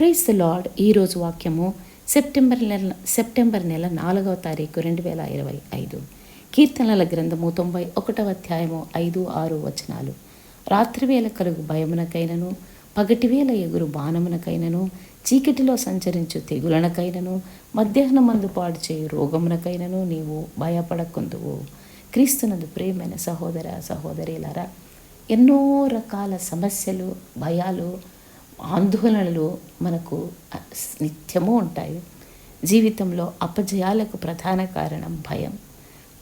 Price lord ఈరోజు వాక్యము September నెల సెప్టెంబర్ నెల నాలుగవ తారీఖు రెండు వేల ఇరవై ఐదు. కీర్తనల గ్రంథము తొంభై ఒకటవ అధ్యాయము ఐదు ఆరు వచనాలు. రాత్రివేళ కలుగు భయమునకైనను పగటివేళ ఎగురు బాణమునకైనను చీకటిలో సంచరించు తెగులనకైనను మధ్యాహ్నమందు పాడు చేయు రోగమునకైనను నీవు భయపడకుందువు. క్రీస్తునందు ప్రేమైన సహోదర సహోదరిలారా ఎన్నో రకాల సమస్యలు భయాలు ఆందోళనలు మనకు నిత్యము ఉంటాయి. జీవితంలో అపజయాలకు ప్రధాన కారణం భయం.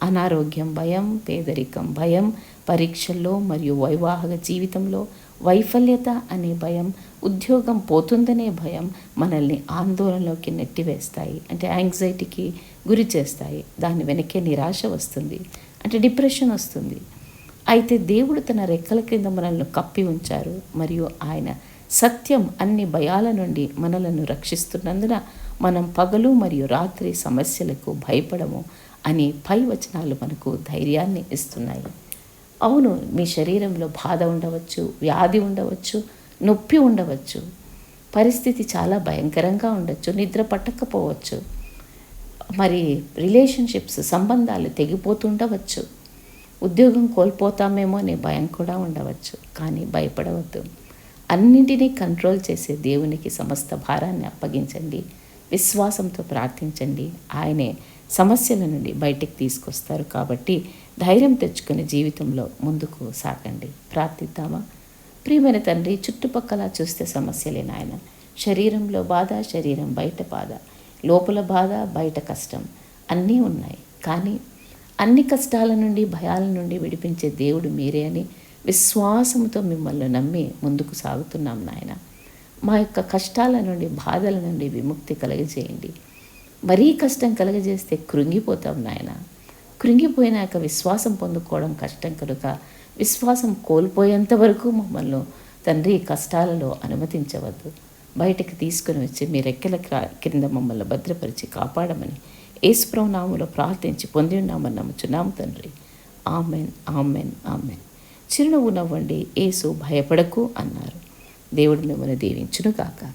అనారోగ్యం భయం పేదరికం భయం పరీక్షల్లో మరియు వైవాహిక జీవితంలో వైఫల్యత అనే భయం ఉద్యోగం పోతుందనే భయం మనల్ని ఆందోళనలోకి నెట్టివేస్తాయి. అంటే యాంగ్జైటీకి గురి చేస్తాయి. దాని వెనకే నిరాశ వస్తుంది. అంటే డిప్రెషన్ వస్తుంది. అయితే దేవుడు తన రెక్కల కింద మనల్ని కప్పి ఉంచారు. మరియు ఆయన సత్యం అన్ని భయాల నుండి మనలను రక్షిస్తున్నందున మనం పగలు మరియు రాత్రి సమస్యలకు భయపడము అని పై వచనాలు మనకు ధైర్యాన్ని ఇస్తున్నాయి. అవును మీ శరీరంలో బాధ ఉండవచ్చు వ్యాధి ఉండవచ్చు నొప్పి ఉండవచ్చు పరిస్థితి చాలా భయంకరంగా ఉండొచ్చు నిద్ర పట్టకపోవచ్చు మరి రిలేషన్షిప్స్ సంబంధాలు తెగిపోతుండవచ్చు ఉద్యోగం కోల్పోతామేమో అనే భయం కూడా ఉండవచ్చు కానీ భయపడవద్దు. అన్నింటినీ కంట్రోల్ చేసే దేవునికి సమస్త భారాన్ని అప్పగించండి. విశ్వాసంతో ప్రార్థించండి. ఆయనే సమస్యల నుండి బయటికి తీసుకొస్తారు కాబట్టి ధైర్యం తెచ్చుకుని జీవితంలో ముందుకు సాగండి. ప్రార్థిద్దామా? ప్రియమైన తండ్రి చుట్టుపక్కల చూస్తే సమస్యలే నాయన శరీరంలో బాధ శరీరం బయట బాధ. లోపల బాధ బయట కష్టం. అన్నీ ఉన్నాయి. కానీ అన్ని కష్టాల నుండి భయాల నుండి విడిపించే దేవుడు మీరే అని విశ్వాసంతో మిమ్మల్ని నమ్మి ముందుకు సాగుతున్నాం నాయన. మా యొక్క కష్టాల నుండి బాధల నుండి విముక్తి కలగజేయండి. మరీ కష్టం కలగజేస్తే కృంగిపోతాం నాయన. కృంగిపోయినాక విశ్వాసం పొందుకోవడం కష్టం కనుక విశ్వాసం కోల్పోయేంత వరకు మమ్మల్ని తండ్రి కష్టాలలో అనుమతించవద్దు. బయటకు తీసుకుని వచ్చి మీ రెక్కల క్రింద మమ్మల్ని భద్రపరిచి కాపాడమని ఏసుప్రభు నాములో ప్రార్థించి పొంది ఉన్నామని నమ్ముచున్నాము తండ్రి. Amen amen amen. చిరునవ్వు నవ్వండి. ఏసు భయపడకు అన్నారు. దేవుడు మిమ్మల్ని దీవించునుగాక.